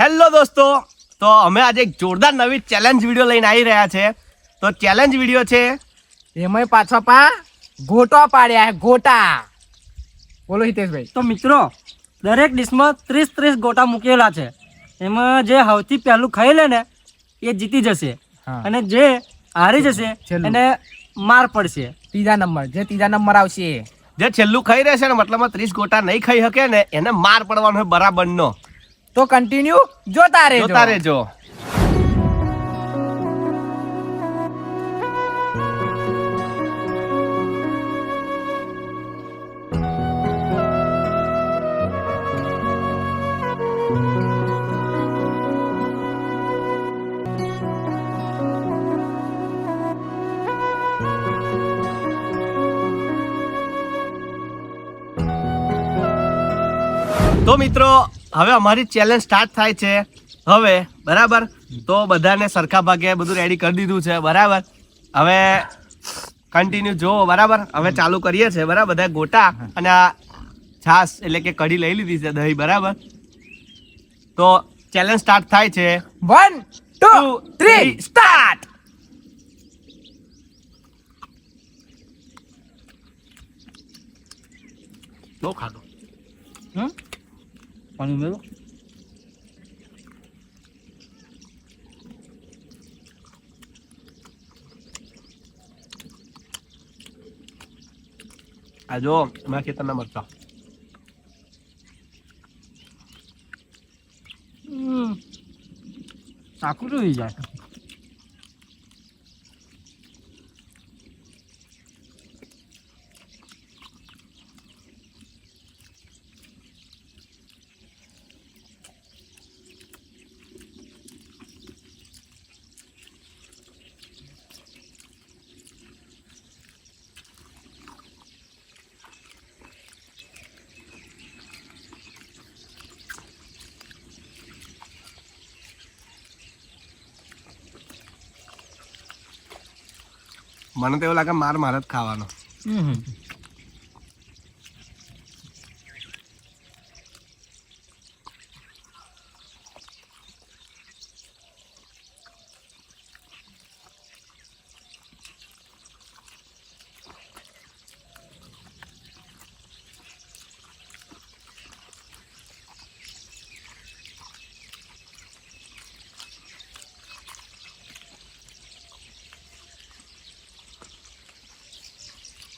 Hello દોસ્તો. તો અમે આજે એક જોરદાર નવી ચેલેન્જ વીડિયો લઈને આવી રહ્યા છે. તો ચેલેન્જ વીડિયો છે એમાંય પાછા પા ગોટો પાડ્યા ગોટા. બોલો હિતેશભાઈ. તો મિત્રો દરેક ડિશમાં ત્રીસ ત્રીસ ગોટા મૂકેલા છે. એમાં જે સૌથી પહેલું ખાઈ લે ને એ જીતી જશે. અને જે હારી જશે. એને માર પડશે. ત્રીજા નંબર જે ત્રીજા નંબર આવશે. જે છેલ્લું ખાઈ રહેશે ને મતલબમાં ત્રીસ ગોટા નહીં ખાઈ શકે ને એને માર પડવાનો બરાબરનો. તો કન્ટિન્યુ જોતા રહેજો. જોતા રહેજો. તો મિત્રો હવે અમારી ચેલેન્જ સ્ટાર્ટ થાય છે. હવે બરાબર? તો બધાને સરખા ભાગે બધું રેડી કરી દીધું છે બરાબર? હવે કન્ટિન્યુ જો બરાબર? હવે ચાલુ કરીએ છીએ બરાબર? બધા ગોટા અને આ છાસ એટલે કે કઢી લઈ લીધી છે દહીં બરાબર? તો ચેલેન્જ સ્ટાર્ટ થાય છે. વન ટુ થ્રી સ્ટાર્ટ બહુ ખાધો. હમ? પાણી ઉમેરો. આ જો મારા ખેતરના મરચા. આખું જોઈ જાય? મને તો એવું લાગે માર માર જ ખાવાનો.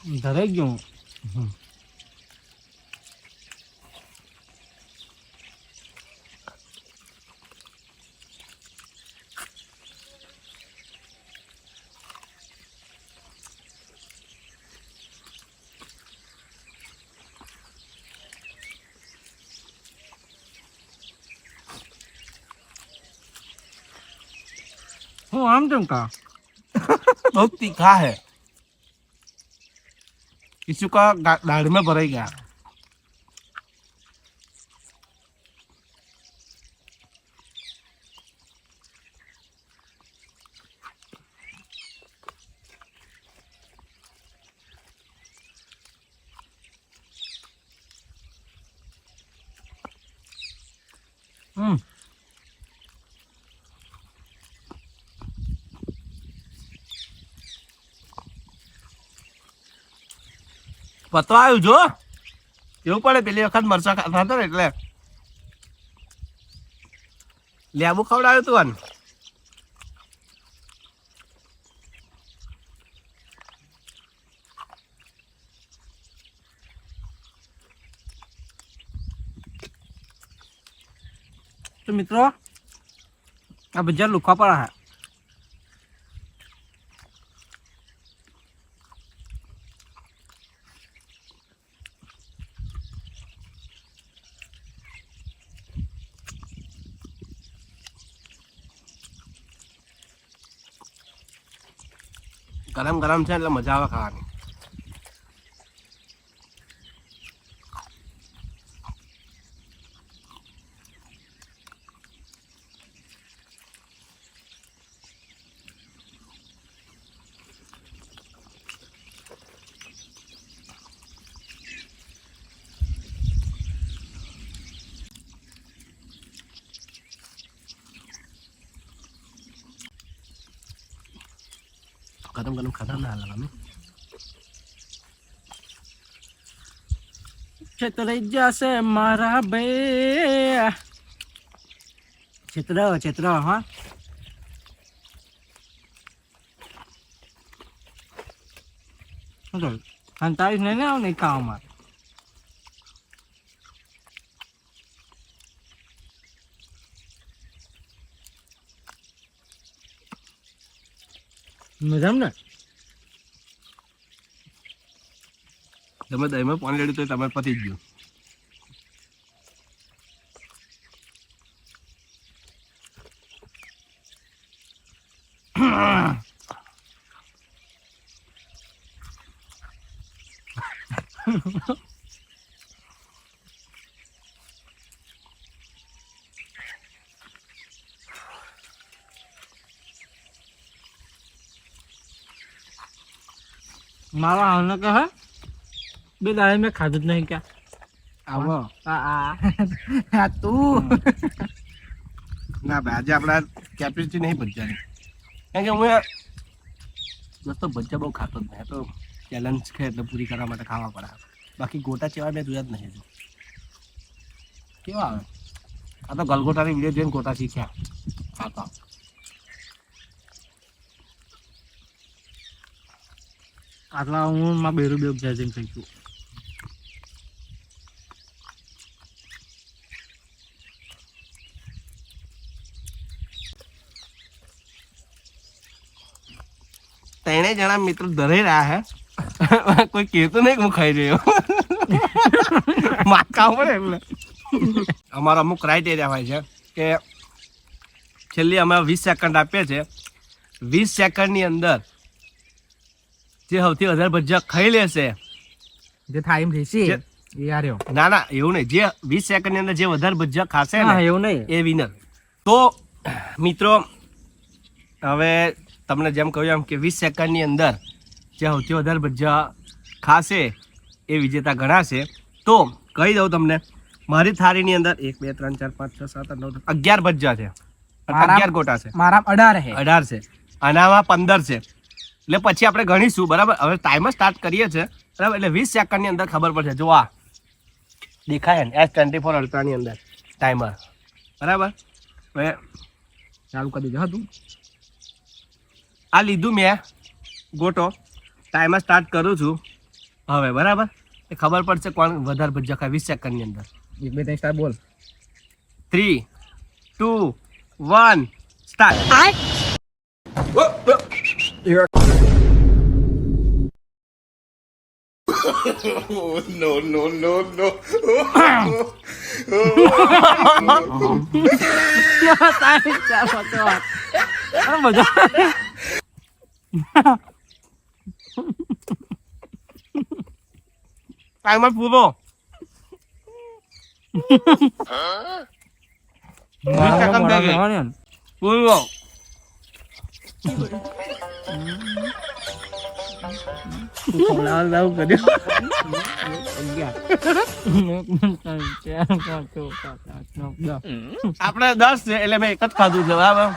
दरेग्यो हो आम जम का भक्ति का है। किसी का दा- दाढ़ में भराई गया પતો આવ્યું જો. એવું પડે પેલી વખત મરચા ખાતા હતા ને એટલે. લેબુ ખવડાવ્યું તું આને? મિત્રો, આ બધા લુખવા પણ હે ગરમ ગરમ છે એટલે મજા આવે ખાવાની. ખતમ ખતમ ખતમ ના હાલ અમે છેતરાઈ જશે મારા બે છેતરો છેતરો હા? સંતાવીસ નહીં ને આવ નહીં ખાવામાં મજામાં ને? તમે દહીંમાં પાણી રેડ્યું તો તમારે પતી જ ગયું. મારા હાલને કહે બે દાડે મેં ખાધું જ નહીં ક્યાં. આવો. આ આ. તું. ના ભાઈ આજે આપણા કેપેસિટી નહીં ભજ્જાની કારણ કે હું દોસ્તો ભજ્જા બહુ ખાતો જ નહીં. તો ચેલેન્જ છે એટલે પૂરી કરવા માટે ખાવા પડે. બાકી ગોટા ચેવા મેં જોયા જ નહીં હજુ. કેવા આવે? આ તો ગલગોટાની વીડિયો જોઈને ગોટા શીખ્યા ખાતા આટલા હું માં બેરું બેગ જઈને ખાઈ છું ત્રણેય જણા મિત્રો ધરે રહ્યા હે. કોઈ કહેતું નહીં હું ખાઈ રહ્યો માથકા પડે એટલે અમારો અમુક ક્રાઇટેરિયા હોય છે કે છેલ્લી અમે વીસ સેકન્ડ આપીએ છીએ. વીસ સેકન્ડની અંદર જે સૌથી વધારે ભજીયા ખાઈ લેશે. જે ટાઈમ રહેશે જે- એ આર્યો ના ના એવું નહીં. જે વીસ સેકન્ડની અંદર જે વધારે ભજીયા ખાશે ને એવું નહીં. એ વિનર તો મિત્રો હવે તમને જેમ કહ્યું એમ કે વીસ સેકન્ડની અંદર જે સૌથી વધારે ભજીયા ખાશે એ વિજેતા ગણાશે. તો કહી દઉં તમને મારી થાળીની અંદર એક બે ત્રણ ચાર પાંચ છ સાત આઠ નવ અગિયાર ભજીયા છે. અગિયાર ગોટા છે. મારા અઢાર હે અઢાર છે. અને આમાં પંદર છે. એટલે પછી આપણે ગણીશું બરાબર? હવે ટાઈમ સ્ટાર્ટ કરીએ છીએ. બરાબર? એટલે વીસ સેકન્ડની અંદર ખબર પડશે. જો આ દેખાય ને એસ ટ્વેન્ટી ફોર અલ્ટ્રાની અંદર ટાઈમર બરાબર? હવે ચાલુ કરી દીધું. હતું આ લીધું મેં. ગોટો. ટાઈમર સ્ટાર્ટ કરું છું. હવે બરાબર? એ ખબર પડશે કોણ વધારે ભજીયા ખાય વીસ સેકન્ડની અંદર. એક બે ત્રણ સ્ટાર્ટ બોલ. Three two one start no, no, no, no. Tarik siapa tuh? Orang baca. Tay mắt vui vô. Hả? Cái căng tay kìa. Vui vô. આપણે દસ છે એટલે મેં એક જ ખાધું છે બરાબર?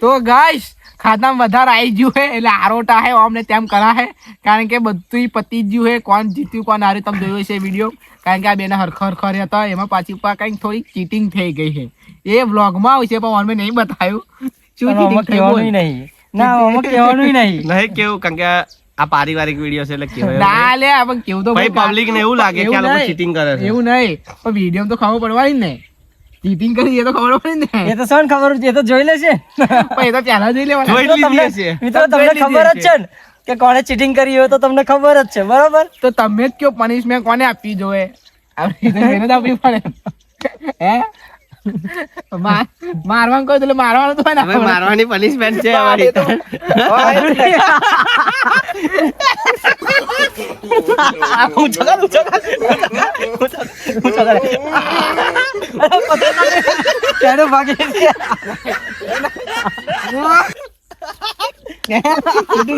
તો ગાઈસ ખાતામાં વધારે આવી ગયું હે એટલે આરોટા હે અમને તેમ કરા હે કારણ કે બધું પતી ગયું હે કોણ જીત્યું કોણ હાર્યું તમે જોયું છે વીડિયો કારણ કે આ બેના હરખર હરખર હતા એમાં પાછી પા કંઈક થોડી ચીટિંગ થઈ ગઈ છે. એ વ્લોગમાં આવશે પણ ઓનમે નહીં બતાવ્યું. કહેવાનું નહીં. ના આમાં કહેવાનું નહીં. નહીં કેવું? કારણ કે આ પારિવારિક વીડિયો છે એટલે કેવાય ના લે પણ કેવું તો ભાઈ ભાઈ પબ્લિક ને એવું લાગે કે આ લોકો ચીટિંગ કરે છે. એવું નહીં. પણ વીડિયો તો ખબર પડવાની ને. ચીટિંગ કરી એ તો ખબર પડે એ તો શું ખબર એ તો જોઈ લેશે. પણ એ તો પહેલા જોઈ લેવાના. જોઈ લીધી તમને મિત્રો તમને ખબર જ છે ને કે કોણે ચીટિંગ કરી હોય તો તમને ખબર જ છે. બરાબર? તો તમે જ કયો પનિશમેન્ટ કોને આપવી જોઈએ? આપણી આપવી પડે. હે? મારવાનું કહ્યું એટલે મારવાનું તો હોય ને હવે મારવાની પનિશમેન્ટ છે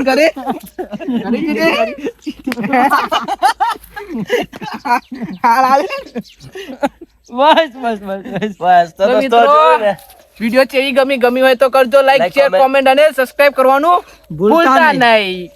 કરે? હાલ હાલ. બસ બસ બસ બસ. બસ તો મિત્રો વિડિયો ચેવી ગમી ગમી હોય તો કરજો. લાઈક શેર કોમેન્ટ અને સબસ્ક્રાઇબ કરવાનું ભૂલતા. નહીં.